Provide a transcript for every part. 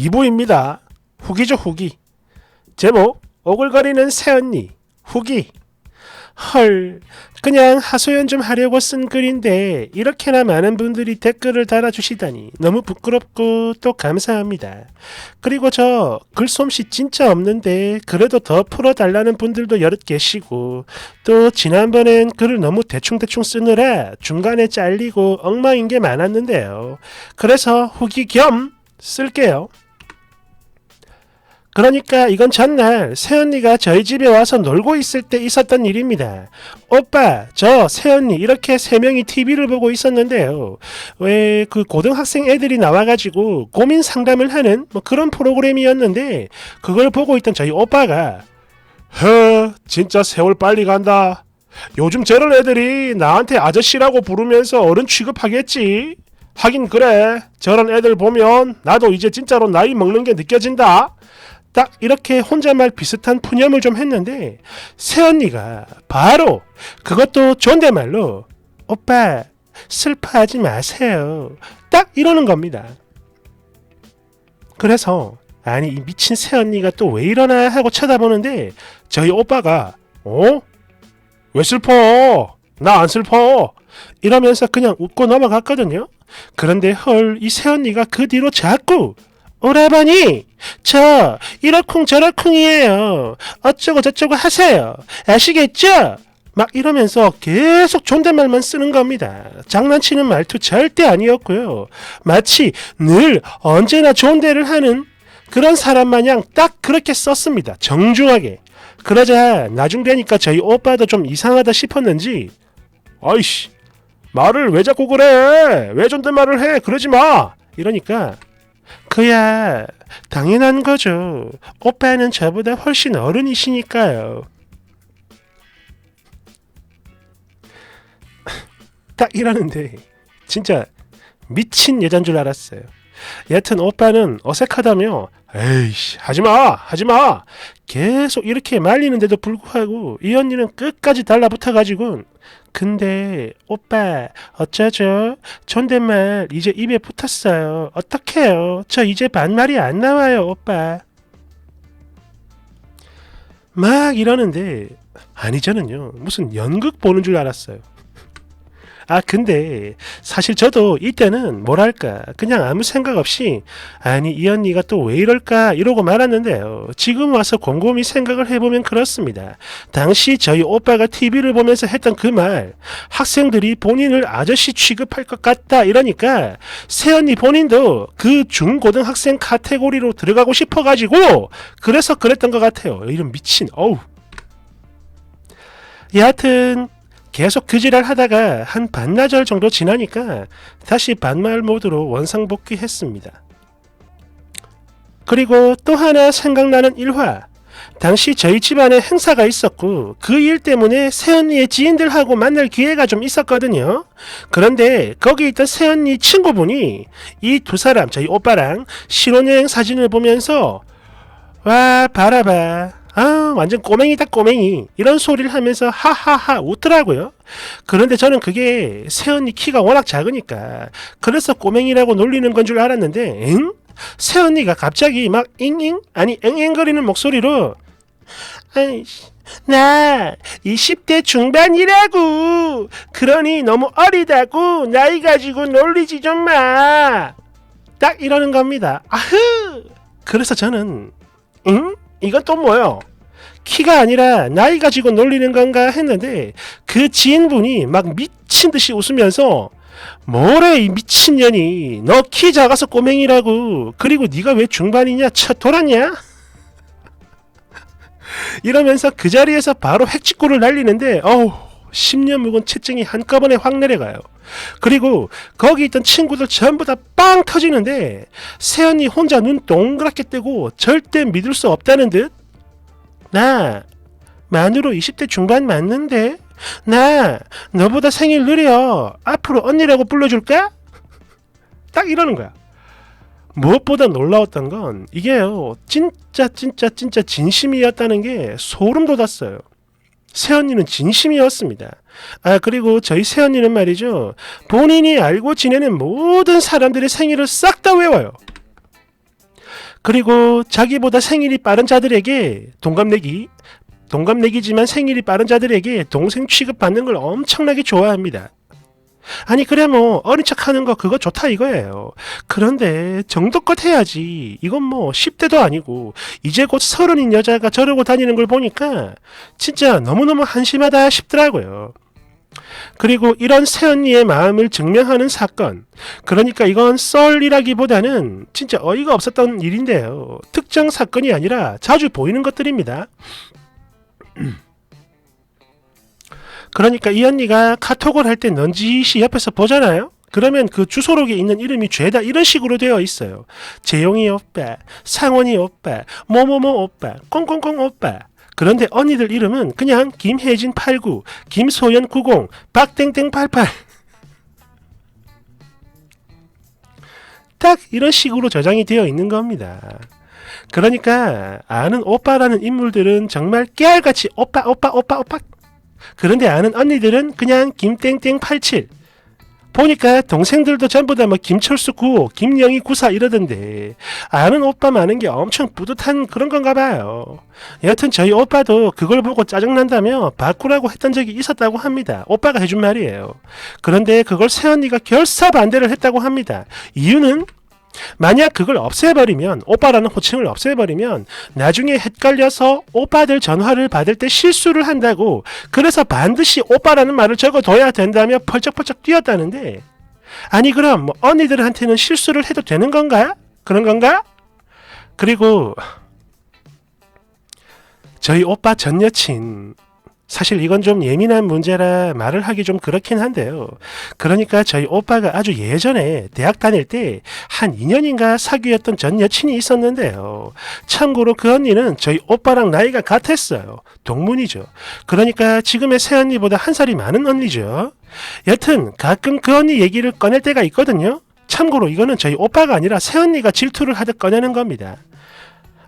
2부입니다. 후기죠 후기. 제목 오글거리는 새언니 후기. 헐 그냥 하소연 좀 하려고 쓴 글인데 이렇게나 많은 분들이 댓글을 달아주시다니 너무 부끄럽고 또 감사합니다. 그리고 저 글솜씨 진짜 없는데 그래도 더 풀어달라는 분들도 여럿 계시고 또 지난번엔 글을 너무 대충대충 쓰느라 중간에 잘리고 엉망인 게 많았는데요. 그래서 후기 겸 쓸게요. 그러니까 이건 전날 새언니가 저희 집에 와서 놀고 있을 때 있었던 일입니다. 오빠, 저 새언니 이렇게 세 명이 TV를 보고 있었는데요. 왜 그 고등학생 애들이 나와가지고 고민 상담을 하는 뭐 그런 프로그램이었는데 그걸 보고 있던 저희 오빠가 허, 진짜 세월 빨리 간다. 요즘 저런 애들이 나한테 아저씨라고 부르면서 어른 취급하겠지. 하긴 그래. 저런 애들 보면 나도 이제 진짜로 나이 먹는 게 느껴진다. 딱 이렇게 혼잣말 비슷한 푸념을 좀 했는데 새언니가 바로 그것도 존댓말로 오빠 슬퍼하지 마세요. 딱 이러는 겁니다. 그래서 아니 이 미친 새언니가 또 왜 이러나 하고 쳐다보는데 저희 오빠가 어? 왜 슬퍼? 나 안 슬퍼. 이러면서 그냥 웃고 넘어갔거든요. 그런데 헐 이 새언니가 그 뒤로 자꾸 오라버니 저 이러쿵 저러쿵이에요. 어쩌고 저쩌고 하세요. 아시겠죠? 막 이러면서 계속 존댓말만 쓰는 겁니다. 장난치는 말투 절대 아니었고요. 마치 늘 언제나 존대를 하는 그런 사람 마냥 딱 그렇게 썼습니다. 정중하게. 그러자 나중 되니까 저희 오빠도 좀 이상하다 싶었는지 아이씨 말을 왜 자꾸 그래 왜 존댓말을 해 그러지 마 이러니까 그야 당연한 거죠. 오빠는 저보다 훨씬 어른이시니까요. 딱 이러는데 진짜 미친 여잔 줄 알았어요. 여튼 오빠는 어색하다며 에이씨 하지마 하지마. 계속 이렇게 말리는데도 불구하고 이 언니는 끝까지 달라붙어가지고 근데 오빠 어쩌죠? 존댓말 이제 입에 붙었어요. 어떡해요? 저 이제 반말이 안 나와요 오빠. 막 이러는데 아니 저는요 무슨 연극 보는 줄 알았어요 아 근데 사실 저도 이때는 뭐랄까 그냥 아무 생각 없이 아니 이 언니가 또 왜 이럴까 이러고 말았는데요 지금 와서 곰곰이 생각을 해보면 그렇습니다. 당시 저희 오빠가 TV를 보면서 했던 그 말 학생들이 본인을 아저씨 취급할 것 같다 이러니까 새언니 본인도 그 중고등학생 카테고리로 들어가고 싶어가지고 그래서 그랬던 것 같아요. 이런 미친 어우. 여하튼 계속 그 지랄 하다가 한 반나절 정도 지나니까 다시 반말 모드로 원상복귀했습니다. 그리고 또 하나 생각나는 일화. 당시 저희 집안에 행사가 있었고 그 일 때문에 새언니의 지인들하고 만날 기회가 좀 있었거든요. 그런데 거기 있던 새언니 친구분이 이 두 사람 저희 오빠랑 신혼여행 사진을 보면서 와 봐라봐 아 완전 꼬맹이다 꼬맹이 이런 소리를 하면서 하하하 웃더라고요 그런데 저는 그게 새언니 키가 워낙 작으니까 그래서 꼬맹이라고 놀리는 건 줄 알았는데 응? 새언니가 갑자기 막 잉잉 아니 앵앵거리는 목소리로 아이씨 나 20대 중반이라고 그러니 너무 어리다고 나이 가지고 놀리지 좀 마 딱 이러는 겁니다 아흐 그래서 저는 응? 이건 또 뭐요? 키가 아니라 나이 가지고 놀리는 건가 했는데 그 지인분이 막 미친 듯이 웃으면서 뭐래 이 미친년이 너 키 작아서 꼬맹이라고 그리고 네가 왜 중반이냐 차 돌았냐 이러면서 그 자리에서 바로 핵직구를 날리는데 어우 10년 묵은 채증이 한꺼번에 확 내려가요. 그리고 거기 있던 친구들 전부 다 빵 터지는데 세연이 혼자 눈 동그랗게 뜨고 절대 믿을 수 없다는 듯? 나 만으로 20대 중반 맞는데? 나 너보다 생일 느려. 앞으로 언니라고 불러줄까? 딱 이러는 거야. 무엇보다 놀라웠던 건 이게요. 진짜 진짜 진짜 진심이었다는 게 소름 돋았어요. 새언니는 진심이었습니다. 아, 그리고 저희 새언니는 말이죠. 본인이 알고 지내는 모든 사람들의 생일을 싹 다 외워요. 그리고 자기보다 생일이 빠른 자들에게 동갑내기, 동갑내기지만 생일이 빠른 자들에게 동생 취급받는 걸 엄청나게 좋아합니다. 아니 그래 뭐 어린 척 하는 거 그거 좋다 이거예요. 그런데 정도껏 해야지. 이건 뭐 10대도 아니고 이제 곧 서른인 여자가 저러고 다니는 걸 보니까 진짜 너무너무 한심하다 싶더라고요. 그리고 이런 새언니의 마음을 증명하는 사건. 그러니까 이건 썰이라기보다는 진짜 어이가 없었던 일인데요. 특정 사건이 아니라 자주 보이는 것들입니다. 그러니까 이 언니가 카톡을 할 때 넌지시 옆에서 보잖아요. 그러면 그 주소록에 있는 이름이 죄다 이런 식으로 되어 있어요. 재용이 오빠, 상원이 오빠, 뭐뭐뭐 오빠, 꽁꽁꽁 오빠. 그런데 언니들 이름은 그냥 김혜진 89, 김소연 90, 박땡땡 88. 딱 이런 식으로 저장이 되어 있는 겁니다. 그러니까 아는 오빠라는 인물들은 정말 깨알같이 오빠 오빠 오빠 오빠 그런데 아는 언니들은 그냥 김땡땡 87 보니까 동생들도 전부 다 뭐 김철수 9, 김영희 94 이러던데 아는 오빠 많은 게 엄청 뿌듯한 그런 건가 봐요. 여튼 저희 오빠도 그걸 보고 짜증난다며 바꾸라고 했던 적이 있었다고 합니다. 오빠가 해준 말이에요. 그런데 그걸 새언니가 결사 반대를 했다고 합니다. 이유는 만약 그걸 없애버리면 오빠라는 호칭을 없애버리면 나중에 헷갈려서 오빠들 전화를 받을 때 실수를 한다고 그래서 반드시 오빠라는 말을 적어둬야 된다며 펄쩍펄쩍 뛰었다는데 아니 그럼 뭐 언니들한테는 실수를 해도 되는 건가? 그런 건가? 그리고 저희 오빠 전 여친 사실 이건 좀 예민한 문제라 말을 하기 좀 그렇긴 한데요. 그러니까 저희 오빠가 아주 예전에 대학 다닐 때 한 2년인가 사귀었던 전 여친이 있었는데요. 참고로 그 언니는 저희 오빠랑 나이가 같았어요. 동문이죠. 그러니까 지금의 새 언니보다 한 살이 많은 언니죠. 여튼 가끔 그 언니 얘기를 꺼낼 때가 있거든요. 참고로 이거는 저희 오빠가 아니라 새 언니가 질투를 하듯 꺼내는 겁니다.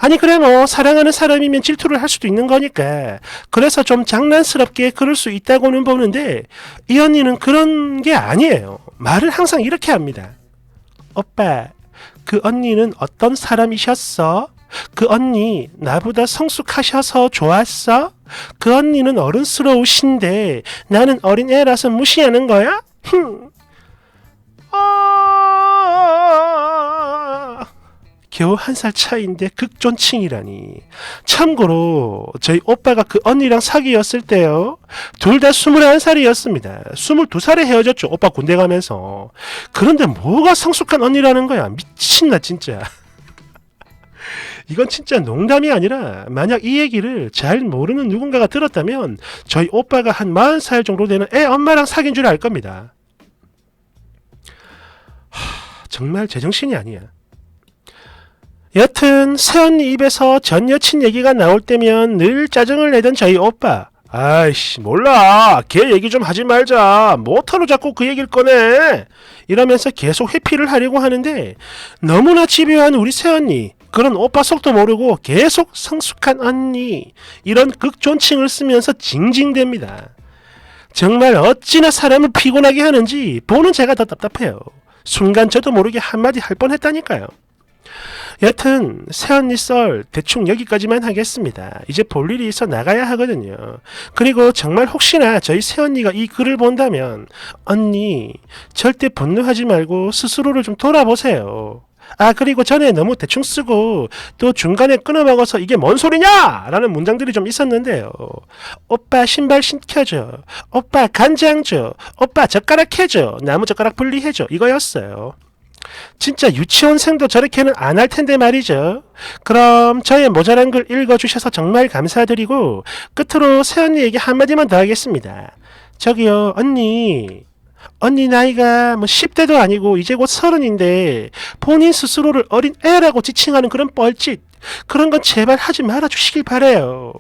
아니 그래 뭐 사랑하는 사람이면 질투를 할 수도 있는 거니까 그래서 좀 장난스럽게 그럴 수 있다고는 보는데 이 언니는 그런 게 아니에요 말을 항상 이렇게 합니다 오빠 그 언니는 어떤 사람이셨어? 그 언니 나보다 성숙하셔서 좋았어? 그 언니는 어른스러우신데 나는 어린애라서 무시하는 거야? 흠. 겨우 한 살 차이인데 극존칭이라니. 참고로 저희 오빠가 그 언니랑 사귀었을 때요. 둘 다 21살이었습니다. 22살에 헤어졌죠. 오빠 군대 가면서. 그런데 뭐가 성숙한 언니라는 거야. 미친나 진짜. 이건 진짜 농담이 아니라 만약 이 얘기를 잘 모르는 누군가가 들었다면 저희 오빠가 한 40살 정도 되는 애 엄마랑 사귄 줄 알 겁니다. 하, 정말 제정신이 아니야. 여튼 새언니 입에서 전 여친 얘기가 나올 때면 늘 짜증을 내던 저희 오빠. 아이씨 몰라. 걔 얘기 좀 하지 말자. 뭐하러 자꾸 그 얘기를 꺼내. 이러면서 계속 회피를 하려고 하는데 너무나 집요한 우리 새언니. 그런 오빠 속도 모르고 계속 성숙한 언니. 이런 극존칭을 쓰면서 징징댑니다. 정말 어찌나 사람을 피곤하게 하는지 보는 제가 더 답답해요. 순간 저도 모르게 한마디 할 뻔했다니까요 여튼 새언니 썰 대충 여기까지만 하겠습니다. 이제 볼 일이 있어 나가야 하거든요. 그리고 정말 혹시나 저희 새언니가 이 글을 본다면 언니 절대 분노하지 말고 스스로를 좀 돌아보세요. 아 그리고 전에 너무 대충 쓰고 또 중간에 끊어먹어서 이게 뭔 소리냐? 라는 문장들이 좀 있었는데요. 오빠 신발 신켜줘. 오빠 간장 줘. 오빠 젓가락 해줘. 나무 젓가락 분리해줘. 이거였어요 진짜 유치원생도 저렇게는 안 할 텐데 말이죠. 그럼 저의 모자란 글 읽어주셔서 정말 감사드리고 끝으로 새언니에게 한마디만 더 하겠습니다. 저기요 언니 언니 나이가 뭐 10대도 아니고 이제 곧 서른인데 본인 스스로를 어린 애라고 지칭하는 그런 뻘짓 그런 건 제발 하지 말아 주시길 바래요.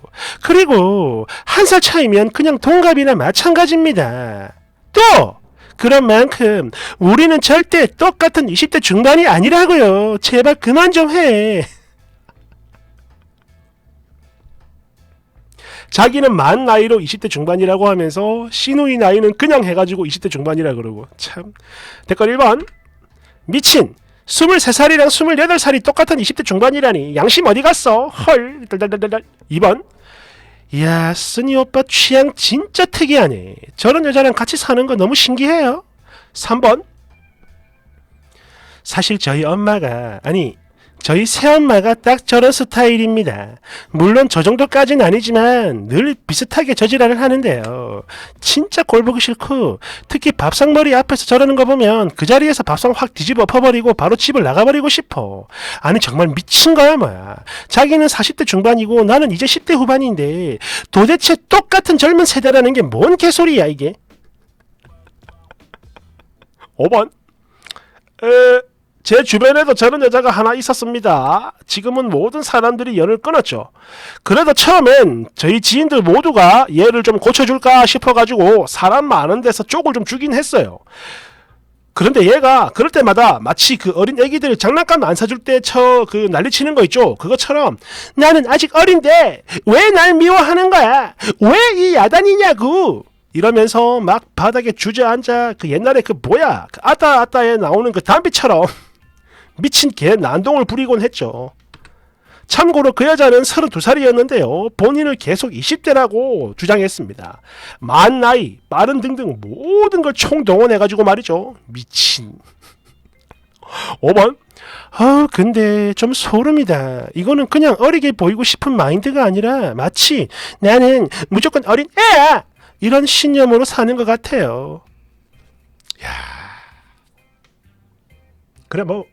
그리고 한 살 차이면 그냥 동갑이나 마찬가지입니다. 또 그런 만큼 우리는 절대 똑같은 20대 중반이 아니라고요. 제발 그만 좀 해. 자기는 만 나이로 20대 중반이라고 하면서 시누이 나이는 그냥 해가지고 20대 중반이라 그러고 참 댓글 1번 미친 23살이랑 28살이 똑같은 20대 중반이라니 양심 어디 갔어? 헐. 달달달달. 2번. 이야, 쓰니 오빠 취향 진짜 특이하네. 저런 여자랑 같이 사는 거 너무 신기해요. 3번. 사실 저희 엄마가 아니 저희 새엄마가 딱 저런 스타일입니다. 물론 저 정도까지는 아니지만 늘 비슷하게 저지랄을 하는데요. 진짜 꼴보기 싫고 특히 밥상머리 앞에서 저러는 거 보면 그 자리에서 밥상 확 뒤집어 엎어버리고 바로 집을 나가버리고 싶어. 아니 정말 미친 거야 뭐야. 자기는 40대 중반이고 나는 이제 10대 후반인데 도대체 똑같은 젊은 세대라는 게 뭔 개소리야 이게. 5번 에, 제 주변에도 저런 여자가 하나 있었습니다. 지금은 모든 사람들이 연을 끊었죠. 그래도 처음엔 저희 지인들 모두가 얘를 좀 고쳐줄까 싶어가지고 사람 많은 데서 쪽을 좀 주긴 했어요. 그런데 얘가 그럴 때마다 마치 그 어린 애기들 장난감 안 사줄 때저그 난리치는 거 있죠. 그것처럼 나는 아직 어린데 왜 날 미워하는 거야? 왜 이 야단이냐고? 이러면서 막 바닥에 주저앉아 그 옛날에 그 뭐야 그 아따 아따에 나오는 그 담비처럼 미친 개 난동을 부리곤 했죠. 참고로 그 여자는 32살이었는데요. 본인을 계속 20대라고 주장했습니다. 만 나이, 빠른 등등 모든 걸 총동원해가지고 말이죠. 미친. 5번. 아, 근데 좀 소름이다. 이거는 그냥 어리게 보이고 싶은 마인드가 아니라 마치 나는 무조건 어린 애야! 이런 신념으로 사는 것 같아요. 야. 그래, 뭐,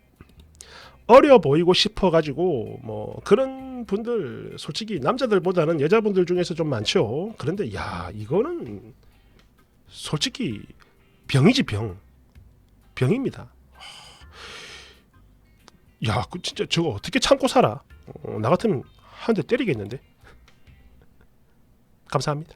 어려 보이고 싶어 가지고 뭐 그런 분들 솔직히 남자들보다는 여자분들 중에서 좀 많죠. 그런데 야 이거는 솔직히 병이지 병 병입니다. 야, 그 진짜 저거 어떻게 참고 살아? 어, 나 같으면 한 대 때리겠는데. 감사합니다.